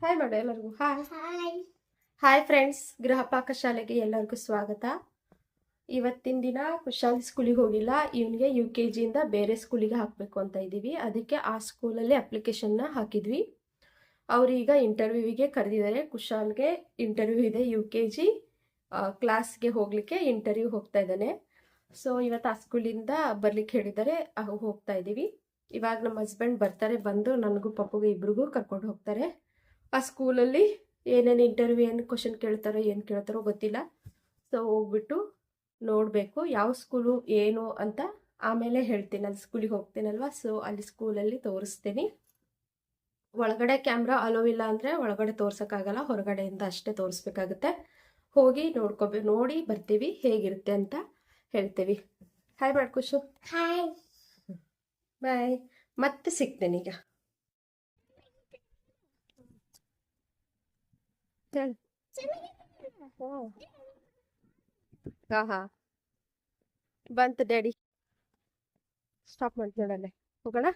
Hi ಮಾಡು ಎಲ್ಲರಿಗೂ hi hi friends ಗೃಹ ಪಾಕಶಾಲೆಗೆ ಎಲ್ಲರಿಗೂ ಸ್ವಾಗತ. ಇವತ್ತಿನ ದಿನ ಕುಶಾಲ್ ಸ್ಕೂಲಿಗೆ ಹೋಗಿಲ್ಲ. ಇವನಿಗೆ ಯು ಕೆ ಜಿಯಿಂದ ಬೇರೆ ಸ್ಕೂಲಿಗೆ ಹಾಕಬೇಕು ಅಂತ ಇದ್ದೀವಿ. ಅದಕ್ಕೆ ಆ ಸ್ಕೂಲಲ್ಲಿ ಅಪ್ಲಿಕೇಶನ್ನ ಹಾಕಿದ್ವಿ. ಅವರೀಗ ಇಂಟರ್ವ್ಯೂವಿಗೆ ಕರೆದಿದ್ದಾರೆ. ಕುಶಾಲ್ಗೆ ಇಂಟರ್ವ್ಯೂ ಇದೆ ಯು ಕೆ ಜಿ ಕ್ಲಾಸ್ಗೆ ಹೋಗಲಿಕ್ಕೆ ಇಂಟರ್ವ್ಯೂ ಹೋಗ್ತಾ ಇದ್ದಾನೆ. ಸೊ ಇವತ್ತು ಆ ಸ್ಕೂಲಿಂದ ಬರ್ಲಿಕ್ಕೆ ಹೇಳಿದ್ದಾರೆ. ಹೋಗ್ತಾ ಇದ್ದೀವಿ. ಇವಾಗ ನಮ್ಮ ಹಸ್ಬೆಂಡ್ ಬರ್ತಾರೆ, ಬಂದು ನನಗೂ ಪಪ್ಪಗೂ ಇಬ್ರಿಗೂ ಕರ್ಕೊಂಡು ಹೋಗ್ತಾರೆ. ಆ ಸ್ಕೂಲಲ್ಲಿ ಏನೇನು ಇಂಟರ್ವ್ಯೂ ಏನು ಕ್ವಶನ್ ಕೇಳ್ತಾರೋ, ಏನು ಕೇಳ್ತಾರೋ ಗೊತ್ತಿಲ್ಲ. ಸೊ ಹೋಗ್ಬಿಟ್ಟು ನೋಡಬೇಕು ಯಾವ ಸ್ಕೂಲು ಏನು ಅಂತ ಆಮೇಲೆ ಹೇಳ್ತೀನಿ. ಅಲ್ಲಿ ಸ್ಕೂಲಿಗೆ ಹೋಗ್ತೀನಲ್ವ? ಸೊ ಅಲ್ಲಿ ಸ್ಕೂಲಲ್ಲಿ ತೋರಿಸ್ತೀನಿ. ಒಳಗಡೆ ಕ್ಯಾಮ್ರಾ ಅಲೋ ಇಲ್ಲ ಅಂದರೆ ಒಳಗಡೆ ತೋರ್ಸೋಕ್ಕಾಗಲ್ಲ, ಹೊರಗಡೆಯಿಂದ ಅಷ್ಟೇ ತೋರಿಸ್ಬೇಕಾಗುತ್ತೆ. ಹೋಗಿ ನೋಡ್ಕೋಬೇಕು ನೋಡಿ ಬರ್ತೀವಿ, ಹೇಗಿರುತ್ತೆ ಅಂತ ಹೇಳ್ತೀವಿ. ಹಾಯ್ ಮಾಡ್ಕುಶು ಹಾಯ್ ಬಾಯ್ ಮತ್ತೆ ಸಿಗ್ತೇನೆ ಈಗ. ಬಂತ ಹಾ ಹಾ. ಬಂತು ಡ್ಯಾಡಿ. ಸ್ಟಾಪ್ ಮಾಡ್ಕೊಳ್ಳಲ್ಲ ಹೋಗೋಣ?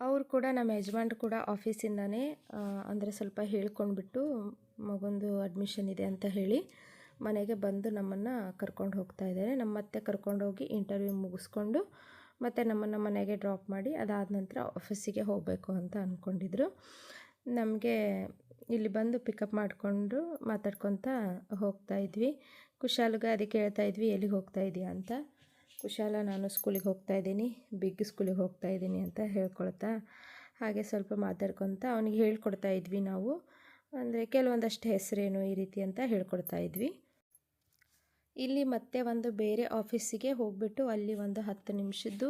ಅವ್ರು ಕೂಡ ನಮ್ಮ ಯಜಮಾನ್ರು ಕೂಡ ಆಫೀಸಿಂದಾನೇ ಅಂದರೆ ಸ್ವಲ್ಪ ಹೇಳ್ಕೊಂಡ್ಬಿಟ್ಟು ಮಗೊಂದು ಅಡ್ಮಿಷನ್ ಇದೆ ಅಂತ ಹೇಳಿ. ಮನೆಗೆ ಬಂದು ನಮ್ಮನ್ನು ಕರ್ಕೊಂಡು ಹೋಗ್ತಾ ಇದ್ದಾರೆ. ನಮ್ಮ ಮತ್ತೆ ಕರ್ಕೊಂಡೋಗಿ ಇಂಟರ್ವ್ಯೂ ಮುಗಿಸ್ಕೊಂಡು ಮತ್ತು ನಮ್ಮನ್ನು ಮನೆಗೆ ಡ್ರಾಪ್ ಮಾಡಿ ಅದಾದ ನಂತರ ಆಫೀಸಿಗೆ ಹೋಗಬೇಕು ಅಂತ ಅಂದ್ಕೊಂಡಿದ್ರು ನಮಗೆ ಇಲ್ಲಿ ಬಂದು ಪಿಕಪ್ ಮಾಡಿಕೊಂಡು ಮಾತಾಡ್ಕೊತ ಹೋಗ್ತಾ ಇದ್ವಿ. ಕುಶಾಲ್ಗೆ ಅದಕ್ಕೆ ಹೇಳ್ತಾ ಇದ್ವಿ, ಎಲ್ಲಿಗೆ ಹೋಗ್ತಾ ಇದೆಯಾ ಅಂತ? ಕುಶಾಲ, ನಾನು ಸ್ಕೂಲಿಗೆ ಹೋಗ್ತಾ ಇದ್ದೀನಿ ಬಿಗ್ ಸ್ಕೂಲಿಗೆ ಹೋಗ್ತಾ ಇದ್ದೀನಿ ಅಂತ ಹೇಳ್ಕೊಳ್ತಾ ಹಾಗೆ ಸ್ವಲ್ಪ ಮಾತಾಡ್ಕೊತ ಅವನಿಗೆ ಹೇಳ್ಕೊಡ್ತಾ ಇದ್ವಿ ನಾವು. ಅಂದರೆ ಕೆಲವೊಂದಷ್ಟು ಹೆಸರೇನು ಈ ರೀತಿ ಅಂತ ಹೇಳ್ಕೊಡ್ತಾ ಇದ್ವಿ. ಇಲ್ಲಿ ಮತ್ತೆ ಒಂದು ಬೇರೆ ಆಫೀಸಿಗೆ ಹೋಗ್ಬಿಟ್ಟು ಅಲ್ಲಿ ಒಂದು ಹತ್ತು ನಿಮಿಷದ್ದು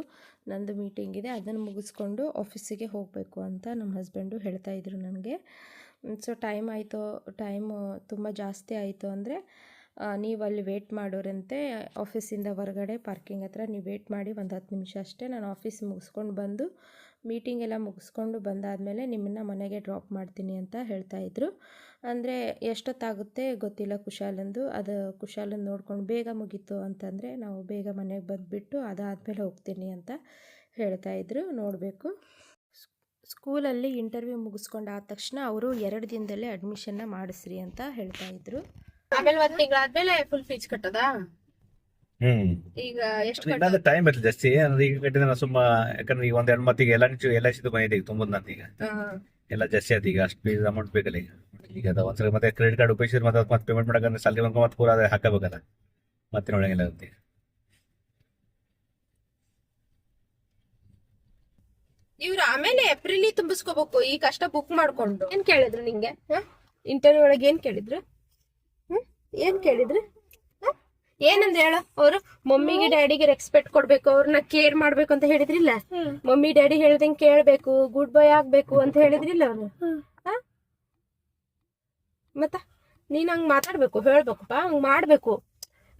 ನಂದು ಮೀಟಿಂಗ್ ಇದೆ. ಅದನ್ನು ಮುಗಿಸ್ಕೊಂಡು ಆಫೀಸಿಗೆ ಹೋಗಬೇಕು ಅಂತ ನಮ್ಮ ಹಸ್ಬೆಂಡು ಹೇಳ್ತಾ ಇದ್ರು ನನಗೆ. ಸೊ ಟೈಮ್ ಆಯಿತು ಟೈಮು ತುಂಬ ಜಾಸ್ತಿ ಆಯಿತು ಅಂದರೆ ನೀವು ಅಲ್ಲಿ ವೇಟ್ ಮಾಡೋರಂತೆ ಆಫೀಸಿಂದ ಹೊರಗಡೆ ಪಾರ್ಕಿಂಗ್ ಹತ್ರ ನೀವು ವೇಟ್ ಮಾಡಿ ಒಂದು ಹತ್ತು ನಿಮಿಷ ಅಷ್ಟೇ ನಾನು ಆಫೀಸ್ ಮುಗಿಸ್ಕೊಂಡು ಬಂದು ಮೀಟಿಂಗ್ ಎಲ್ಲ ಮುಗಿಸ್ಕೊಂಡು ಬಂದಾದಮೇಲೆ ನಿಮ್ಮನ್ನು ಮನೆಗೆ ಡ್ರಾಪ್ ಮಾಡ್ತೀನಿ ಅಂತ ಹೇಳ್ತಾ ಹೇಳ್ತಾಯಿದ್ರು ಅಂದರೆ ಎಷ್ಟೊತ್ತಾಗುತ್ತೆ ಗೊತ್ತಿಲ್ಲ ಕುಶಾಲಂದು. ಅದು ಕುಶಾಲನ್ ನೋಡ್ಕೊಂಡು ಬೇಗ ಮುಗೀತು ಅಂತಂದರೆ ನಾವು ಬೇಗ ಮನೆಗೆ ಬಂದುಬಿಟ್ಟು ಅದಾದಮೇಲೆ ಹೋಗ್ತೀನಿ ಅಂತ ಹೇಳ್ತಾ ಇದ್ರು. ನೋಡಬೇಕು. ಸ್ಕೂಲಲ್ಲಿ ಇಂಟರ್ವ್ಯೂ ಮುಗಿಸ್ಕೊಂಡು ಆದ ತಕ್ಷಣ ಅವರು ಎರಡು ದಿನದಲ್ಲೇ ಅಡ್ಮಿಷನ್ನ ಮಾಡಿಸ್ರಿ ಅಂತ ಹೇಳ್ತಾಯಿದ್ರು ಆಮೇಲೆ ಒಂದು ತಿಂಗಳಾದ್ಮೇಲೆ ಫುಲ್ ಫೀಸ್ ಕಟ್ಟೋದಾ? ಹ್ಮ್. ಈಗ ಎಷ್ಟು ಇನ್ನಾದ್ರೆ ಟೈಮ್ ಇರ್ತದೆ ಜಾಸ್ತಿ. ಅಂದ್ರೆ ಈಗ ಕಟ್ಟಿದ್ರೆ ಸುಮ್ಮ ಯಾಕಂದ್ರೆ ಈಗ ಒಂದ್ ಎರಡು ಮತ್ತಿಗೆ ಎಲ್ಲ ಎಲ್ ಎಲ್ಲ ಸಿದು ಬಂದಿದೆ ಈಗ ತುಂಬದ್ ಈಗ. ಎಲ್ಲ ಜಾಸ್ತಿ ಆಯ್ತು ಈಗ ಅಷ್ಟು ಫೀಸ್ ಅಮೌಂಟ್ ಬೇಕಲ್ಲ ಈಗ. ಈಗ ಅದ ಒಂದ್ಸಲ ಮತ್ತೆ ಕ್ರೆಡಿಟ್ ಕಾರ್ಡ್ ಉಪಯೋಗಿಸಿದ್ರೆ ಮತ್ತೆ ಮತ್ತೆ ಪೇಮೆಂಟ್ ಮಾಡಕಂದ್ರೆ ಸ್ಯಾಲ್ರಿ ಬಂಕ ಮತ್ತೆ ಪೂರ ಅದೇ ಹಾಕಬೇಕಲ್ಲ. ಮತ್ತೆ ನೋಡಂಗಿಲ್ಲ ಅಂತ ಇವ್ರು ಆಮೇಲೆ ಏಪ್ರಿಲ್ ತುಂಬಿಸ್ಕೋಬೇಕು. ಈ ಕಷ್ಟ ಬುಕ್ ಮಾಡ್ಕೊಂಡು. ಏನ್ ಕೇಳಿದ್ರು ನಿಂಗೆ? ಇಂಟರ್ವ್ಯೂ ಒಳಗೆ ಏನ್ ಕೇಳಿದ್ರು? ಹ್ಮ್? ಏನ್ ಕೇಳಿದ್ರು? ಏನಂದ ಹೇಳ? ಅವ್ರು ಮಮ್ಮಿಗೆ ಡ್ಯಾಡಿಗೆ ರೆಸ್ಪೆಕ್ಟ್ ಕೊಡ್ಬೇಕು ಅವ್ರನ್ನ ಕೇರ್ ಮಾಡ್ಬೇಕು ಅಂತ ಹೇಳಿದ್ರಿಲ್ಲ? ಮಮ್ಮಿ ಡ್ಯಾಡಿ ಹೇಳ್ದಂಗೆ ಕೇಳ್ಬೇಕು ಗುಡ್ ಬಾಯ್ ಆಗ್ಬೇಕು ಅಂತ ಹೇಳಿದ್ರಿಲ್ಲ ಅವ್ರು? ಮತ್ತ? ನೀನ್ ಹಂಗ್ ಮಾತಾಡ್ಬೇಕು ಹೇಳ್ಬೇಕಪ್ಪ ಹಂಗ್ ಮಾಡ್ಬೇಕು.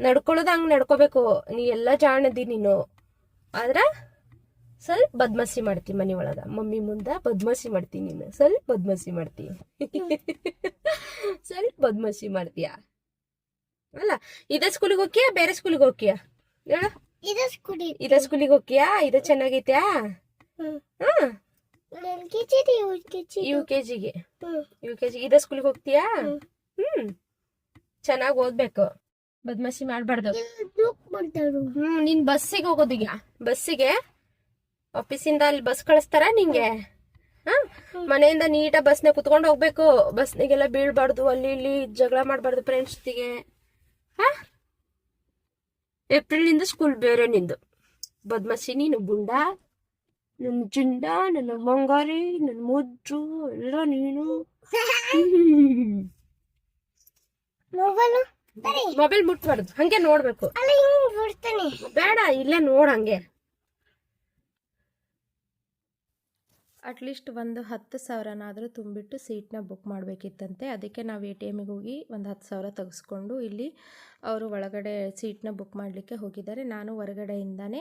ನಡ್ಕೊಳ್ಳೋದು ಹಂಗ್ ನಡ್ಕೋಬೇಕು. ನೀ ಎಲ್ಲ ಜಾಣದಿ ನೀನು. ಆದ್ರ ಸ್ವಲ್ಪ ಬದ್ಮಸಿ ಮಾಡ್ತಿ ಮನಿ ಒಳಗ. ಮಮ್ಮಿ ಮುಂದ ಬದ್ಮಸಿ ಮಾಡ್ತಿ ನೀನು. ಸ್ವಲ್ಪ ಬದ್ಮಸಿ ಮಾಡ್ತಿ. ಸ್ವಲ್ಪ ಬದ್ಮಸಿ ಮಾಡ್ತೀಯ? ಅಲ್ಲ ಇದೇ ಸ್ಕೂಲಿಗೆ ಹೋಗ್ಯಾ ಬೇರೆ ಸ್ಕೂಲಿಗೆ ಹೋಗ್ಯಾ? ಹೇಳ. ಇದು ಸ್ಕೂಟಿ ಇದೇ ಸ್ಕೂಲಿಗೆ ಹೋಗ್ಯಾ? ಇದ ಚೆನ್ನಾಗೈತ್ಯಾ? U K G U K ಜಿಗೆ. ಯು ಕೆ ಜಿ ಇದೇ ಸ್ಕೂಲಿಗೆ ಹೋಗ್ತೀಯಾ? ಹ್ಮ್. ಚೆನ್ನಾಗ್ ಓದ್ಬೇಕು. ಬದ್ಮಾಸಿ ಮಾಡ್ಬಾರ್ದು. ಹ್ಮ್ ನೀನ್ ಬಸ್ಸಿಗೆ ಹೋಗೋದೀಗ ಬಸ್ಸಿಗೆ ಆಫೀಸಿಂದ ಅಲ್ಲಿ ಬಸ್ ಕಳಿಸ್ತಾರ ನಿಂಗೆ? ಹ? ಮನೆಯಿಂದ ನೀಟಾಗಿ ಬಸ್ನ ಕುತ್ಕೊಂಡು ಹೋಗ್ಬೇಕು. ಬಸ್ನಿಗೆಲ್ಲ ಬೀಳ್ಬಾರ್ದು ಅಲ್ಲಿ ಇಲ್ಲಿ ಜಗಳ ಮಾಡಬಾರ್ದು ಫ್ರೆಂಡ್ಸ್ ಜೊತೆಗೆ ಏಪ್ರಿಲ್ ಇಂದ ಸ್ಕೂಲ್ ಬೇರೆ ನಿಂದು. ಬದ್ಮಾಸಿನಿ ನೀನು ಗುಂಡ ನನ್ನ ಜುಂಡ ನನ್ನ ಮಂಗಾರಿ ನನ್ನ ಮುಜ್ಜು ಎಲ್ಲ ನೀನು. ಮೊಬೈಲು ಬರೀ. ಮೊಬೈಲ್ ಮುಟ್ಬಾರ್ದು. ಹಂಗೆ ನೋಡ್ಬೇಕು. ಬೇಡ ಇಲ್ಲೇ ನೋಡ್ ಹಂಗೆ. ಅಟ್ಲೀಸ್ಟ್ ಒಂದು ಹತ್ತು ಸಾವಿರನಾದರೂ ತುಂಬಿಟ್ಟು ಸೀಟ್ನ ಬುಕ್ ಮಾಡಬೇಕಿತ್ತಂತೆ. ಅದಕ್ಕೆ ನಾವು ಎ ಟಿ ಎಮ್ಮಿಗೆ ಹೋಗಿ ಒಂದು ಹತ್ತು ಸಾವಿರ ತೆಗೆಸ್ಕೊಂಡು ಇಲ್ಲಿ ಅವರು ಒಳಗಡೆ ಸೀಟ್ನ ಬುಕ್ ಮಾಡಲಿಕ್ಕೆ ಹೋಗಿದ್ದಾರೆ. ನಾನು ಹೊರಗಡೆಯಿಂದಾನೆ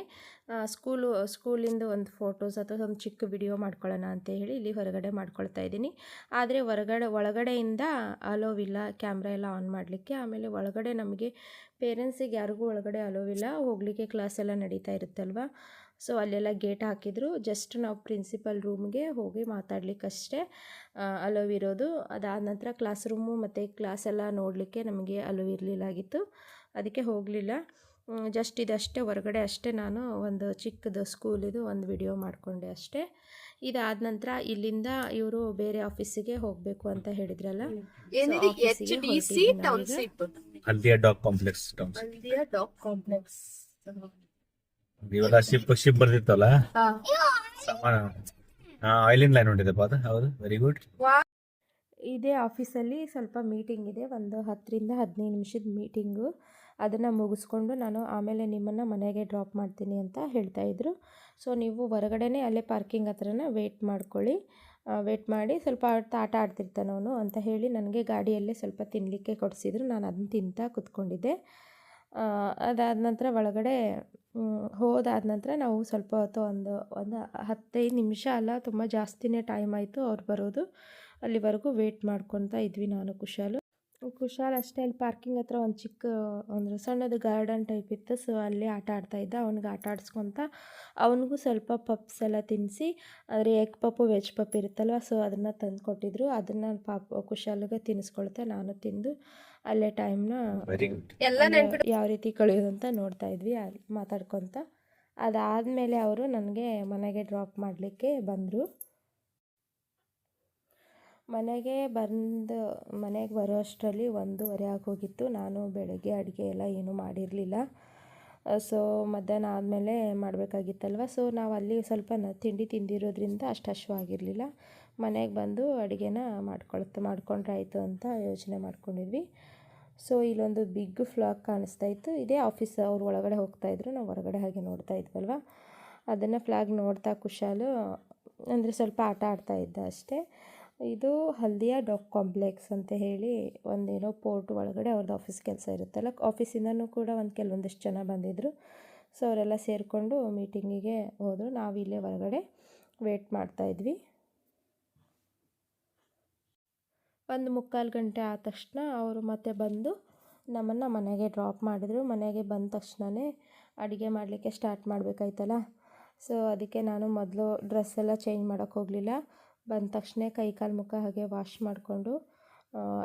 ಸ್ಕೂಲು ಸ್ಕೂಲಿಂದ ಒಂದು ಫೋಟೋಸ್ ಅಥವಾ ಒಂದು ಚಿಕ್ಕ ವಿಡಿಯೋ ಮಾಡ್ಕೊಳ್ಳೋಣ ಅಂತ ಹೇಳಿ ಇಲ್ಲಿ ಹೊರಗಡೆ ಮಾಡ್ಕೊಳ್ತಾ ಇದ್ದೀನಿ. ಆದರೆ ಹೊರಗಡೆ, ಒಳಗಡೆಯಿಂದ ಅಲೋವಿಲ್ಲ ಕ್ಯಾಮ್ರಾ ಎಲ್ಲ ಆನ್ ಮಾಡಲಿಕ್ಕೆ. ಆಮೇಲೆ ಒಳಗಡೆ ನಮಗೆ ಪೇರೆಂಟ್ಸಿಗೆ ಯಾರಿಗೂ ಒಳಗಡೆ ಅಲೋವಿಲ್ಲ ಹೋಗಲಿಕ್ಕೆ ಕ್ಲಾಸ್ ಎಲ್ಲ ನಡೀತಾ ಇರುತ್ತಲ್ವ? ಸೊ ಅಲ್ಲೆಲ್ಲ ಗೇಟ್ ಹಾಕಿದ್ರು. ಜಸ್ಟ್ ನಾವು ಪ್ರಿನ್ಸಿಪಲ್ ರೂಮ್ಗೆ ಹೋಗಿ ಮಾತಾಡಲಿಕ್ಕಷ್ಟೇ. ಅಲೋವ್ ಇರೋದು. ಅದಾದ ನಂತರ ಕ್ಲಾಸ್ ರೂಮು ಮತ್ತು ಕ್ಲಾಸ್ ಎಲ್ಲ ನೋಡಲಿಕ್ಕೆ ನಮಗೆ ಅಲೋವ್ ಇರಲಿಲ್ಲಾಗಿತ್ತು. ಅದಕ್ಕೆ ಹೋಗಲಿಲ್ಲ. ಜಸ್ಟ್ ಇದಷ್ಟೇ. ಹೊರಗಡೆ ಅಷ್ಟೇ ನಾನು ಒಂದು ಚಿಕ್ಕದು ಸ್ಕೂಲಿದು ಒಂದು ವಿಡಿಯೋ ಮಾಡಿಕೊಂಡೆ ಅಷ್ಟೇ. ಇದಾದ ನಂತರ ಇಲ್ಲಿಂದ ಇವರು ಬೇರೆ ಆಫೀಸಿಗೆ ಹೋಗಬೇಕು ಅಂತ ಹೇಳಿದ್ರಲ್ಲ. Complex towns Haldia dock complex ಇವೆಲ್ಲ ಶಿಪ್ ಶಿಪ್ ಬರ್ತಿತ್ತಲ್ಲ ಸಾಮಾನ. ಲೈನ್ ಹೊಂಟಿದೆಪ್ಪ ಅದು ಹೌದು? ವೆರಿ ಗುಡ್ ಇದೇ ಆಫೀಸಲ್ಲಿ ಸ್ವಲ್ಪ ಮೀಟಿಂಗ್ ಇದೆ ಒಂದು ಹತ್ತರಿಂದ ಹದಿನೈದು ನಿಮಿಷದ ಮೀಟಿಂಗು ಅದನ್ನು ಮುಗಿಸ್ಕೊಂಡು ನಾನು ಆಮೇಲೆ ನಿಮ್ಮನ್ನು ಮನೆಗೆ ಡ್ರಾಪ್ ಮಾಡ್ತೀನಿ ಅಂತ ಹೇಳ್ತಾ ಇದ್ರು. ಸೊ ನೀವು ಹೊರಗಡೆನೇ ಅಲ್ಲೇ ಪಾರ್ಕಿಂಗ್ ಹತ್ರನೇ ವೆಯ್ಟ್ ಮಾಡ್ಕೊಳ್ಳಿ. ವೆಯ್ಟ್ ಮಾಡಿ ಸ್ವಲ್ಪ ಆಟ ಆಡ್ತಿರ್ತಾನೆ ಅವನು ಅಂತ ಹೇಳಿ ನನಗೆ ಗಾಡಿಯಲ್ಲೇ ಸ್ವಲ್ಪ ತಿನ್ನಲಿಕ್ಕೆ ಕೊಡಿಸಿದ್ರು. ನಾನು ಅದನ್ನ ತಿಂತಾ ಕೂತ್ಕೊಂಡಿದ್ದೆ. ಅದಾದ ನಂತರ ಒಳಗಡೆ ಹೋದಾದ ನಂತರ ನಾವು ಸ್ವಲ್ಪ ಹೊತ್ತು ಒಂದು ಒಂದು ಹತ್ತೈದು ನಿಮಿಷ ಅಲ್ಲ, ತುಂಬ ಜಾಸ್ತಿನೇ ಟೈಮ್ ಆಯಿತು ಅವ್ರು ಬರೋದು. ಅಲ್ಲಿವರೆಗೂ ವೇಟ್ ಮಾಡ್ಕೊತಾ ಇದ್ವಿ ನಾನು ಕುಶಾಲು. ಕುಶಾಲ್ ಅಷ್ಟೇ ಅಲ್ಲಿ ಪಾರ್ಕಿಂಗ್ ಹತ್ರ ಒಂದು ಚಿಕ್ಕ ಒಂದು ಸಣ್ಣದು ಗಾರ್ಡನ್ ಟೈಪ್ ಇತ್ತು. ಸೊ ಅಲ್ಲಿ ಆಟ ಆಡ್ತಾ ಇದ್ದ. ಅವ್ನಿಗೆ ಆಟ ಆಡಿಸ್ಕೊತ ಅವನಿಗೂ ಸ್ವಲ್ಪ ಪಪ್ಸ್ ಎಲ್ಲ ತಿನ್ನಿಸಿ ಆದರೆ ಎಗ್ ಪಪ್ಪು ವೆಜ್ ಪಪ್ ಇರುತ್ತಲ್ವ ಸೊ ಅದನ್ನು ತಂದು ಕೊಟ್ಟಿದ್ರು. ಅದನ್ನು ಪಾಪ ಕುಶಾಲ್ಗೆ ತಿನ್ನಿಸ್ಕೊಳ್ತಾ ನಾನು ತಿಂದು ಅಲ್ಲೇ ಟೈಮ್ನ ಎಲ್ಲ ಯಾವ ರೀತಿ ಕಳೆಯೋದು ಅಂತ ನೋಡ್ತಾ ಇದ್ವಿ ಅಲ್ಲಿ ಮಾತಾಡ್ಕೊತ. ಅದಾದಮೇಲೆ ಅವರು ನನಗೆ ಮನೆಗೆ ಡ್ರಾಪ್ ಮಾಡಲಿಕ್ಕೆ ಬಂದರು. ಮನೆಗೆ ಬಂದು, ಮನೆಗೆ ಬರೋ ಅಷ್ಟರಲ್ಲಿ ಒಂದೂವರೆ ಆಗೋಗಿತ್ತು. ನಾನು ಬೆಳಗ್ಗೆ ಅಡುಗೆ ಎಲ್ಲ ಏನೂ ಮಾಡಿರಲಿಲ್ಲ. ಸೊ ಮಧ್ಯಾಹ್ನ ಆದಮೇಲೆ ಮಾಡಬೇಕಾಗಿತ್ತಲ್ವ? ಸೊ ನಾವು ಅಲ್ಲಿ ಸ್ವಲ್ಪ ತಿಂಡಿ ತಿಂದಿರೋದ್ರಿಂದ ಅಷ್ಟು ಹಶ್ವಾಗಿರಲಿಲ್ಲ ಮನೆಗೆ ಬಂದು ಅಡುಗೆನ ಮಾಡ್ಕೊಳ್ತಾ ಮಾಡ್ಕೊಂಡ್ರೆ ಆಯಿತು ಅಂತ ಯೋಚನೆ ಮಾಡ್ಕೊಂಡಿದ್ವಿ. ಸೊ ಇಲ್ಲೊಂದು ಬಿಗ್ ಫ್ಲಾಗ್ ಕಾಣಿಸ್ತಾ ಇತ್ತು. ಇದೇ ಆಫೀಸ್ ಅವ್ರು ಒಳಗಡೆ ಹೋಗ್ತಾಯಿದ್ರು ನಾವು ಹೊರಗಡೆ ಹಾಗೆ ನೋಡ್ತಾ ಇದ್ವಲ್ವ? ಅದನ್ನು ಫ್ಲಾಗ್ ನೋಡ್ತಾ ಕುಶಾಲು, ಅಂದರೆ ಸ್ವಲ್ಪ ಆಟ ಆಡ್ತಾ ಇದ್ದ ಅಷ್ಟೇ. ಇದು ಹಲ್ದಿಯಾ ಡಾಕ್ ಕಾಂಪ್ಲೆಕ್ಸ್ ಅಂತ ಹೇಳಿ ಒಂದೇನೋ ಪೋರ್ಟ್ ಒಳಗಡೆ ಅವ್ರದ್ದು ಆಫೀಸ್ ಕೆಲಸ ಇರುತ್ತಲ್ಲ ಆಫೀಸಿಂದನೂ ಕೂಡ ಒಂದು ಕೆಲವೊಂದಿಷ್ಟು ಜನ ಬಂದಿದ್ದರು ಸೊ ಅವರೆಲ್ಲ ಸೇರಿಕೊಂಡು ಮೀಟಿಂಗಿಗೆ ಹೋದರು. ನಾವು ಇಲ್ಲೇ ಹೊರಗಡೆ ವೇಟ್ ಮಾಡ್ತಾಯಿದ್ವಿ ಒಂದು ಮುಕ್ಕಾಲು ಗಂಟೆ ಆದ ತಕ್ಷಣ ಅವರು ಮತ್ತೆ ಬಂದು ನಮ್ಮನ್ನು ಮನೆಗೆ ಡ್ರಾಪ್ ಮಾಡಿದರು. ಮನೆಗೆ ಬಂದ ತಕ್ಷಣವೇ ಅಡುಗೆ ಮಾಡಲಿಕ್ಕೆ ಸ್ಟಾರ್ಟ್ ಮಾಡಬೇಕಾಯ್ತಲ್ಲ? ಸೊ ಅದಕ್ಕೆ ನಾನು ಮೊದಲು ಡ್ರೆಸ್ ಎಲ್ಲ ಚೇಂಜ್ ಮಾಡೋಕ್ಕೆ ಹೋಗಲಿಲ್ಲ. ಬಂದ ತಕ್ಷಣ ಕೈ ಕಾಲು ಮುಖ ಹಾಗೆ ವಾಶ್ ಮಾಡಿಕೊಂಡು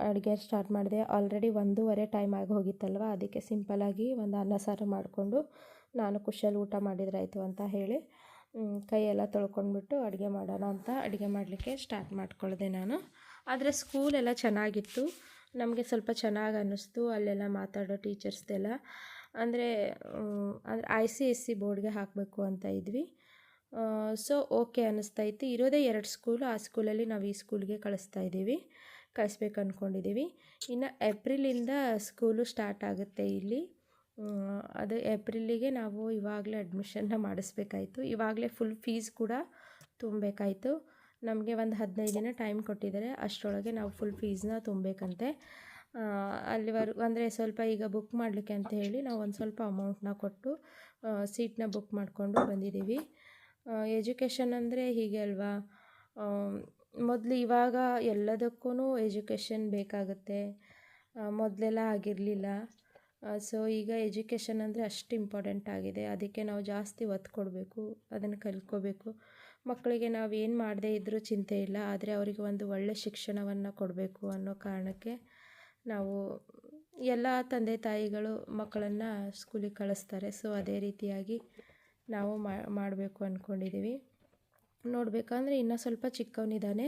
ಅಡುಗೆ ಸ್ಟಾರ್ಟ್ ಮಾಡಿದೆ. ಆಲ್ರೆಡಿ ಒಂದೂವರೆ ಟೈಮ್ ಆಗಿ ಹೋಗಿತ್ತಲ್ವ? ಅದಕ್ಕೆ ಸಿಂಪಲಾಗಿ ಒಂದು ಅನ್ನ ಸಾರು ಮಾಡಿಕೊಂಡು ನಾನು ಖುಷಿಯಲ್ಲಿ ಊಟ ಮಾಡಿದ್ರಾಯ್ತು ಅಂತ ಹೇಳಿ ಕೈಯೆಲ್ಲ ತೊಳ್ಕೊಂಡ್ಬಿಟ್ಟು ಅಡುಗೆ ಮಾಡೋಣ ಅಂತ ಅಡುಗೆ ಮಾಡಲಿಕ್ಕೆ ಸ್ಟಾರ್ಟ್ ಮಾಡ್ಕೊಳ್ಳ್ದೆ ನಾನು. ಆದರೆ ಸ್ಕೂಲೆಲ್ಲ ಚೆನ್ನಾಗಿತ್ತು. ನಮಗೆ ಸ್ವಲ್ಪ ಚೆನ್ನಾಗಿ ಅನ್ನಿಸ್ತು. ಅಲ್ಲೆಲ್ಲ ಮಾತಾಡೋ ಟೀಚರ್ಸ್ದೆಲ್ಲ ಅಂದರೆ ಅಂದರೆ ಐ ಸಿ ಎಸ್ ಸಿ ಬೋರ್ಡ್ಗೆ ಹಾಕಬೇಕು ಅಂತ ಇದ್ವಿ. ಸೊ ಓಕೆ ಅನ್ನಿಸ್ತಾ ಇತ್ತು. ಇರೋದೇ ಎರಡು ಸ್ಕೂಲು ಆ ಸ್ಕೂಲಲ್ಲಿ ನಾವು ಈ ಸ್ಕೂಲ್ಗೆ ಕಳಿಸ್ತಾ ಇದ್ದೀವಿ. ಕಳಿಸ್ಬೇಕು ಅಂದ್ಕೊಂಡಿದ್ದೀವಿ ಇನ್ನು ಏಪ್ರಿಲಿಂದ ಸ್ಕೂಲು ಸ್ಟಾರ್ಟ್ ಆಗುತ್ತೆ ಇಲ್ಲಿ. ಅದು ಏಪ್ರಿಲಿಗೆ ನಾವು ಇವಾಗಲೇ ಅಡ್ಮಿಷನ್ನ ಮಾಡಿಸ್ಬೇಕಾಯ್ತು. ಇವಾಗಲೇ ಫುಲ್ ಫೀಸ್ ಕೂಡ ತುಂಬಬೇಕಾಯಿತು. ನಮಗೆ ಒಂದು ಹದಿನೈದು ದಿನ ಟೈಮ್ ಕೊಟ್ಟಿದ್ದಾರೆ. ಅಷ್ಟರೊಳಗೆ ನಾವು ಫುಲ್ ಫೀಸ್ನ ತುಂಬಬೇಕಂತೆ. ಅಲ್ಲಿವರೆಗೂ ಅಂದರೆ ಸ್ವಲ್ಪ ಈಗ ಬುಕ್ ಮಾಡಲಿಕ್ಕೆ ಅಂತ ಹೇಳಿ ನಾವು ಒಂದು ಸ್ವಲ್ಪ ಅಮೌಂಟ್ನ ಕೊಟ್ಟು ಸೀಟ್ನ ಬುಕ್ ಮಾಡಿಕೊಂಡು ಬಂದಿದ್ದೀವಿ. ಎಜುಕೇಷನ್ ಅಂದರೆ ಹೀಗೆ ಅಲ್ವಾ? ಮೊದಲು ಇವಾಗ ಎಲ್ಲದಕ್ಕೂ ಎಜುಕೇಷನ್ ಬೇಕಾಗುತ್ತೆ. ಮೊದಲೆಲ್ಲ ಆಗಿರಲಿಲ್ಲ. ಸೊ ಈಗ ಎಜುಕೇಷನ್ ಅಂದರೆ ಅಷ್ಟು ಇಂಪಾರ್ಟೆಂಟ್ ಆಗಿದೆ. ಅದಕ್ಕೆ ನಾವು ಜಾಸ್ತಿ ಒತ್ತು ಕೊಡಬೇಕು, ಅದನ್ನು ಕಲ್ತ್ಕೋಬೇಕು. ಮಕ್ಕಳಿಗೆ ನಾವು ಏನು ಮಾಡದೇ ಇದ್ದರೂ ಚಿಂತೆ ಇಲ್ಲ. ಆದರೆ ಅವರಿಗೆ ಒಂದು ಒಳ್ಳೆಯ ಶಿಕ್ಷಣವನ್ನು ಕೊಡಬೇಕು ಅನ್ನೋ ಕಾರಣಕ್ಕೆ ನಾವು ಎಲ್ಲ ತಂದೆ ತಾಯಿಗಳು ಮಕ್ಕಳನ್ನು ಸ್ಕೂಲಿಗೆ ಕಳಿಸ್ತಾರೆ. ಸೊ ಅದೇ ರೀತಿಯಾಗಿ ನಾವು ಮಾಡಬೇಕು ಅಂದ್ಕೊಂಡಿದ್ದೀವಿ ನೋಡಬೇಕಂದ್ರೆ ಇನ್ನೂ ಸ್ವಲ್ಪ ಚಿಕ್ಕವನಿದ್ದಾನೆ.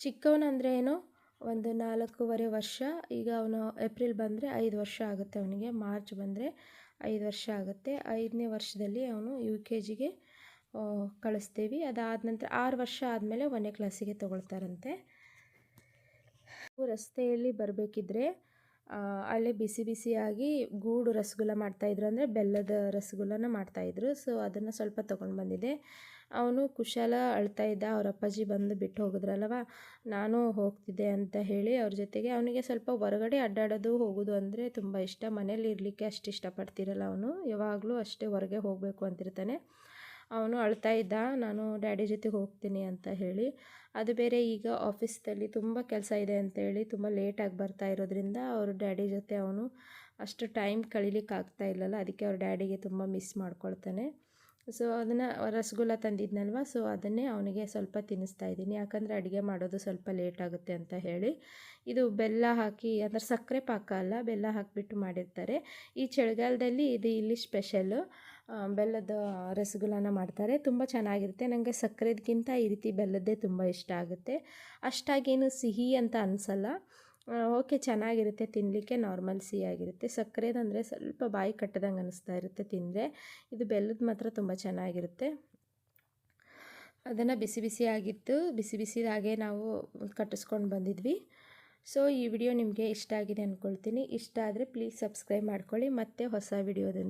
ಚಿಕ್ಕವನಂದ್ರೆ ಏನು? ಒಂದು ನಾಲ್ಕೂವರೆ ವರ್ಷ. ಈಗ ಅವನು ಏಪ್ರಿಲ್ ಬಂದರೆ ಐದು ವರ್ಷ ಆಗುತ್ತೆ ಅವನಿಗೆ. ಮಾರ್ಚ್ ಬಂದರೆ ಐದು ವರ್ಷ ಆಗುತ್ತೆ. ಐದನೇ ವರ್ಷದಲ್ಲಿ ಅವನು ಯು ಕೆ ಜಿಗೆ ಕಳಿಸ್ತೀವಿ. ಅದಾದ ನಂತರ ಆರು ವರ್ಷ ಆದಮೇಲೆ ಒಂದನೇ ಕ್ಲಾಸಿಗೆ ತೊಗೊಳ್ತಾರಂತೆ. ರಸ್ತೆಯಲ್ಲಿ ಬರಬೇಕಿದ್ರೆ ಅಲ್ಲೇ ಬಿಸಿ ಬಿಸಿಯಾಗಿ ಗೂಡು ರಸಗುಲ್ಲ ಮಾಡ್ತಾಯಿದ್ರು ಅಂದರೆ ಬೆಲ್ಲದ ರಸಗುಲ್ಲನ ಮಾಡ್ತಾಯಿದ್ರು ಸೊ ಅದನ್ನು ಸ್ವಲ್ಪ ತೊಗೊಂಡು ಬಂದಿದ್ದೆ. ಅವನು ಕುಶಾಲ ಅಳ್ತಾ ಇದ್ದ, ಅವ್ರ ಅಪ್ಪಾಜಿ ಬಂದು ಬಿಟ್ಟು ಹೋಗಿದ್ರಲ್ಲವ ನಾನು ಹೋಗ್ತಿದ್ದೆ ಅಂತ ಹೇಳಿ ಅವ್ರ ಜೊತೆಗೆ ಅವನಿಗೆ ಸ್ವಲ್ಪ ಹೊರಗಡೆ ಅಡ್ಡಾಡೋದು, ಹೋಗೋದು ಅಂದರೆ ತುಂಬ ಇಷ್ಟ. ಮನೇಲಿ ಇರಲಿಕ್ಕೆ ಅಷ್ಟು ಇಷ್ಟಪಡ್ತಿರಲ್ಲ ಅವನು. ಯಾವಾಗಲೂ ಅಷ್ಟೇ ಹೊರಗೆ ಹೋಗಬೇಕು ಅಂತಿರ್ತಾನೆ. ಅವನು ಅಳ್ತಾ ಇದ್ದ, ನಾನು ಡ್ಯಾಡಿ ಜೊತೆಗೆ ಹೋಗ್ತೀನಿ ಅಂತ ಹೇಳಿ. ಅದು ಬೇರೆ ಈಗ ಆಫೀಸ್ದಲ್ಲಿ ತುಂಬ ಕೆಲಸ ಇದೆ ಅಂತೇಳಿ ತುಂಬ ಲೇಟಾಗಿ ಬರ್ತಾ ಇರೋದ್ರಿಂದ ಅವ್ರ ಡ್ಯಾಡಿ ಜೊತೆ ಅವನು ಅಷ್ಟು ಟೈಮ್ ಕಳೀಲಿಕ್ಕೆ ಆಗ್ತಾ ಇಲ್ಲಲ್ಲ, ಅದಕ್ಕೆ ಅವ್ರ ಡ್ಯಾಡಿಗೆ ತುಂಬ ಮಿಸ್ ಮಾಡ್ಕೊಳ್ತಾನೆ. ಸೊ, ಅದನ್ನು ರಸಗುಲ್ಲ ತಂದಿದ್ನಲ್ವ, ಸೊ ಅದನ್ನೇ ಅವನಿಗೆ ಸ್ವಲ್ಪ ತಿನ್ನಿಸ್ತಾ ಇದ್ದೀನಿ. ಯಾಕಂದರೆ ಅಡುಗೆ ಮಾಡೋದು ಸ್ವಲ್ಪ ಲೇಟ್ ಆಗುತ್ತೆ ಅಂತ ಹೇಳಿ. ಇದು ಬೆಲ್ಲ ಹಾಕಿ, ಅಂದರೆ ಸಕ್ಕರೆ ಪಾಕ ಅಲ್ಲ, ಬೆಲ್ಲ ಹಾಕಿಬಿಟ್ಟು ಮಾಡಿರ್ತಾರೆ. ಈ ಚಳಿಗಾಲದಲ್ಲಿ ಇದು ಇಲ್ಲಿ ಸ್ಪೆಷಲ್ಲು. ಬೆಲ್ಲದ ರಸಗುಲ್ಲನ ಮಾಡ್ತಾರೆ. ತುಂಬ ಚೆನ್ನಾಗಿರುತ್ತೆ. ನನಗೆ ಸಕ್ಕರೆದಕ್ಕಿಂತ ಈ ರೀತಿ ಬೆಲ್ಲದ್ದೇ ತುಂಬ ಇಷ್ಟ ಆಗುತ್ತೆ. ಅಷ್ಟಾಗೇನು ಸಿಹಿ ಅಂತ ಅನಿಸಲ್ಲ. ಓಕೆ, ಚೆನ್ನಾಗಿರುತ್ತೆ ತಿನ್ನಲಿಕ್ಕೆ ನಾರ್ಮಲ್ ಸಿಹಿಯಾಗಿರುತ್ತೆ. ಸಕ್ಕರೆದಂದರೆ ಸ್ವಲ್ಪ ಬಾಯಿ ಕಟ್ಟದಂಗೆ ಅನಿಸ್ತಾ ಇರುತ್ತೆ ತಿಂದರೆ. ಇದು ಬೆಲ್ಲದ ಮಾತ್ರ ತುಂಬ ಚೆನ್ನಾಗಿರುತ್ತೆ. ಅದನ್ನು ಬಿಸಿ ಬಿಸಿ ಆಗಿತ್ತು ಬಿಸಿ ಬಿಸಿದಾಗೆ ನಾವು ಕಟ್ಟಿಸ್ಕೊಂಡು ಬಂದಿದ್ವಿ. ಸೊ, ಈ ವಿಡಿಯೋ ನಿಮಗೆ ಇಷ್ಟ ಆಗಿದೆ ಅಂದ್ಕೊಳ್ತೀನಿ ಇಷ್ಟ ಆದರೆ ಪ್ಲೀಸ್ ಸಬ್ಸ್ಕ್ರೈಬ್ ಮಾಡ್ಕೊಳ್ಳಿ. ಮತ್ತೆ ಹೊಸ ವಿಡಿಯೋದೊಂದಿಗೆ